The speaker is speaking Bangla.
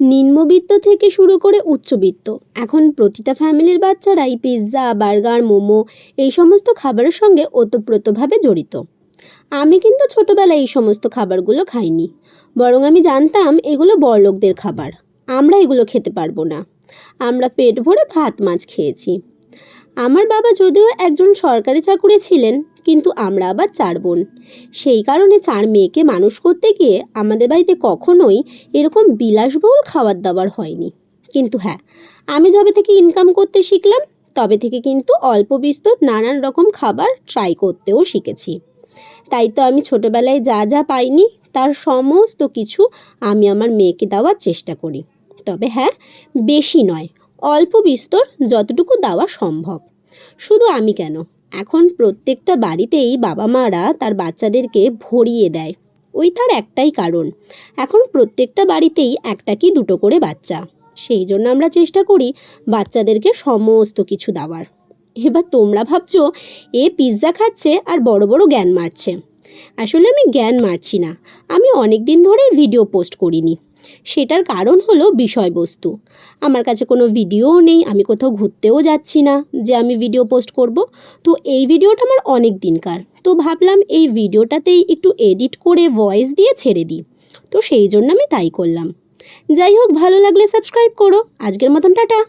নিম্নবিত্ত থেকে শুরু করে উচ্চবিত্ত। এখন প্রতিটা ফ্যামিলির বাচ্চারাই পিৎজা, বার্গার, মোমো এই সমস্ত খাবারের সঙ্গে ওতপ্রোতভাবে জড়িত। আমি কিন্তু ছোটোবেলায় এই সমস্ত খাবারগুলো খাইনি। বরং আমি জানতাম এগুলো বড়লোকদের খাবার। আমরা এগুলো খেতে পারব না। আমরা পেট ভরে ভাত, মাছ খেয়েছি। আমার বাবা যদিও একজন সরকারি চাকুরে ছিলেন, কিন্তু আমরা আবার চার বোন। সেই কারণে চার মেয়েকে মানুষ করতে গিয়ে আমাদের বাড়িতে কখনোই এরকম বিলাসবহুল খাবার দাবার হয়নি। কিন্তু হ্যাঁ আমি যবে থেকে ইনকাম করতে শিখলাম, তবে থেকে কিন্তু অল্প বিস্তর নানান রকম খাবার ট্রাই করতেও শিখেছি। তাই তো আমি ছোটোবেলায় যা যা পাইনি, তার সমস্ত কিছু আমি আমার মেয়েকে দেওয়ার চেষ্টা করি। তবে হ্যাঁ বেশি নয় অল্প বিস্তর যতটুকু দেওয়া সম্ভব। শুধু আমি কেন? এখন প্রত্যেকটা বাড়িতেই বাবা মারা তার বাচ্চাদেরকে ভরিয়ে দেয়। ওই তার একটাই কারণ, এখন প্রত্যেকটা বাড়িতেই একটা কি দুটো করে বাচ্চা। সেই জন্য আমরা চেষ্টা করি বাচ্চাদেরকে সমস্ত কিছু দেওয়ার। এবার তোমরা ভাবছ, এ পিৎজা খাচ্ছে আর বড় বড় জ্ঞান মারছে। আসলে আমি জ্ঞান মারছি না। আমি অনেক দিন ধরে ভিডিও পোস্ট করিনি। সেটার কারণ হলো বিষয়বস্তু। আমার কাছে কোনো ভিডিওও নেই, আমি কোথাও ঘুরতেও যাচ্ছি না যে আমি ভিডিও পোস্ট করব। তো এই ভিডিওটা আমার অনেক দিনকার। তো ভাবলাম এই ভিডিওটাতেই একটু এডিট করে ভয়েস দিয়ে ছেড়ে দিই। তো সেই জন্য আমি তাই করলাম। যাই হোক, ভালো লাগলে সাবস্ক্রাইব করো। আজকের মতন টাটা।